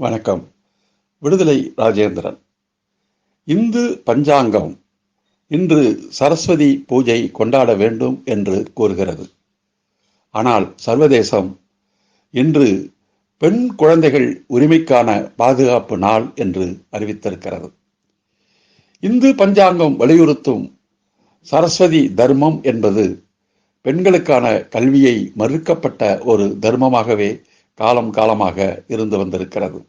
வணக்கம். விடுதலை ராஜேந்திரன். இந்து பஞ்சாங்கம் இன்று சரஸ்வதி பூஜை கொண்டாட வேண்டும் என்று கூறுகிறது. ஆனால் சர்வதேசம் இன்று பெண் குழந்தைகள் உரிமைக்கான பாதுகாப்பு நாள் என்று அறிவித்திருக்கிறது. இந்து பஞ்சாங்கம் வலியுறுத்தும் சரஸ்வதி தர்மம் என்பது பெண்களுக்கான கல்வியை மறுக்கப்பட்ட ஒரு தர்மமாகவே காலம் காலமாக இருந்து வந்திருக்கிறது.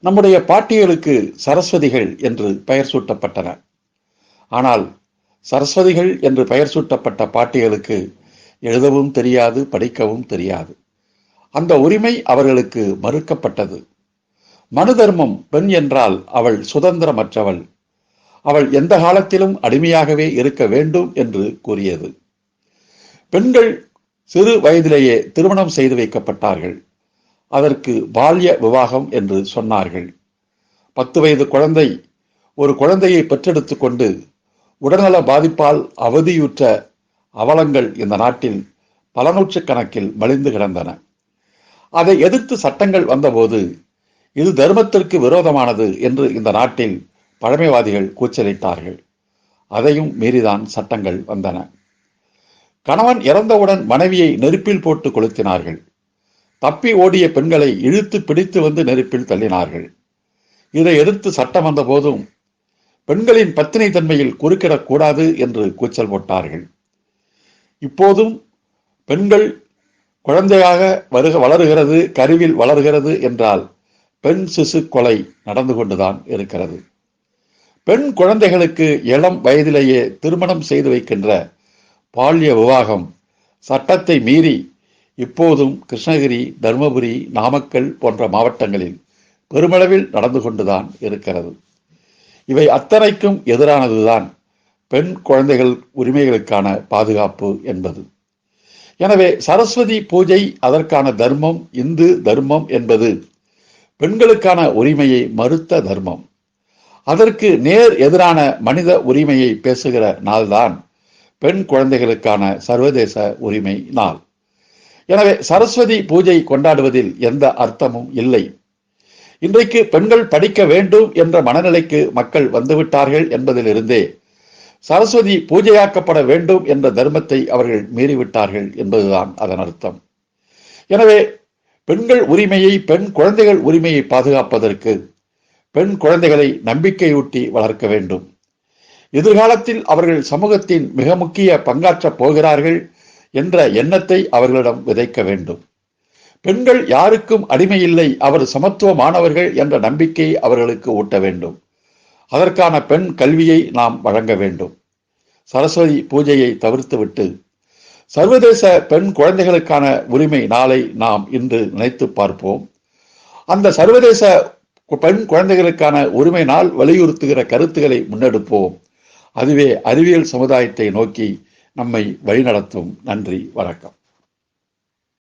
நம்முடைய பாட்டியலுக்கு சரஸ்வதிகள் என்று பெயர் சூட்டப்பட்டன. ஆனால் சரஸ்வதிகள் என்று பெயர் சூட்டப்பட்ட பாட்டியலுக்கு எழுதவும் தெரியாது படிக்கவும் தெரியாது. அந்த உரிமை அவர்களுக்கு மறுக்கப்பட்டது. மனு தர்மம் பெண் என்றால் அவள் சுதந்திரமற்றவள். அவள் எந்த காலத்திலும் அடிமையாகவே இருக்க வேண்டும் என்று கூறியது. பெண்கள் சிறு வயதிலேயே திருமணம் செய்து வைக்கப்பட்டார்கள். அதற்கு பால்ய விவாகம் என்று சொன்னார்கள். பத்து வயது குழந்தை ஒரு குழந்தையை பெற்றெடுத்து கொண்டு உடல்நல பாதிப்பால் அவதியுற்ற அவலங்கள் இந்த நாட்டில் பல நூற்றுக்கணக்கில் மலிந்து கிடந்தன. அதை எதிர்த்து சட்டங்கள் வந்தபோது இது தர்மத்திற்கு விரோதமானது என்று இந்த நாட்டில் பழமைவாதிகள் கூச்சலிட்டார்கள். அதையும் மீறிதான் சட்டங்கள் வந்தன. கணவன் இறந்தவுடன் மனைவியை நெருப்பில் போட்டு கொளுத்தினார்கள். தப்பி ஓடிய பெண்களை இழுத்து பிடித்து வந்து நெருப்பில் தள்ளினார்கள். இதை எதிர்த்து சட்டம் வந்த போதும் பெண்களின் பத்தினை தன்மையில் குறுக்கிடக்கூடாது என்று கூச்சல் போட்டார்கள். இப்போதும் பெண்கள் குழந்தையாக வருக வளருகிறது கருவில் வளர்கிறது என்றால் பெண் சிசு கொலை நடந்து கொண்டுதான் இருக்கிறது. பெண் குழந்தைகளுக்கு இளம் வயதிலேயே திருமணம் செய்து வைக்கின்ற பால்ய விவாகம். சட்டத்தை மீறி இப்போதும் கிருஷ்ணகிரி தருமபுரி நாமக்கல் போன்ற மாவட்டங்களில் பெருமளவில் நடந்து கொண்டுதான் இருக்கிறது. இவை அத்தனைக்கும் எதிரானதுதான் பெண் குழந்தைகள் உரிமைகளுக்கான பாதுகாப்பு என்பது. எனவே சரஸ்வதி பூஜை அதற்கான தர்மம் இந்து தர்மம் என்பது பெண்களுக்கான உரிமையை மறுத்த தர்மம். அதற்கு நேர் எதிரான மனித உரிமையை பேசுகிற நாள்தான் பெண் குழந்தைகளுக்கான சர்வதேச உரிமை நாள். எனவே சரஸ்வதி பூஜை கொண்டாடுவதில் எந்த அர்த்தமும் இல்லை. இன்றைக்கு பெண்கள் படிக்க வேண்டும் என்ற மனநிலைக்கு மக்கள் வந்துவிட்டார்கள் என்பதிலிருந்தே சரஸ்வதி பூஜையாக்கப்பட வேண்டும் என்ற தர்மத்தை அவர்கள் மீறிவிட்டார்கள் என்பதுதான் அதன் அர்த்தம். எனவே பெண்கள் உரிமையை பெண் குழந்தைகள் உரிமையை பாதுகாப்பதற்கு பெண் குழந்தைகளை நம்பிக்கையூட்டி வளர்க்க வேண்டும். எதிர்காலத்தில் அவர்கள் சமூகத்தின் மிக முக்கிய பங்காற்றப் போகிறார்கள் என்ற எண்ணத்தை அவர்களிடம் விதைக்க வேண்டும். பெண்கள் யாருக்கும் அடிமையில்லை அவர் சமத்துவமானவர்கள் என்ற நம்பிக்கையை அவர்களுக்கு ஊட்ட வேண்டும். அதற்கான பெண் கல்வியை நாம் வழங்க வேண்டும். சரஸ்வதி பூஜையை தவிர்த்துவிட்டு சர்வதேச பெண் குழந்தைகளுக்கான உரிமை நாளை நாம் இன்று நினைத்து பார்ப்போம். அந்த சர்வதேச பெண் குழந்தைகளுக்கான உரிமை நாள் வலியுறுத்துகிற கருத்துக்களை முன்னெடுப்போம். அதுவே அறிவியல் சமுதாயத்தை நோக்கி நம்மை வழிநடத்தும். நன்றி வணக்கம்.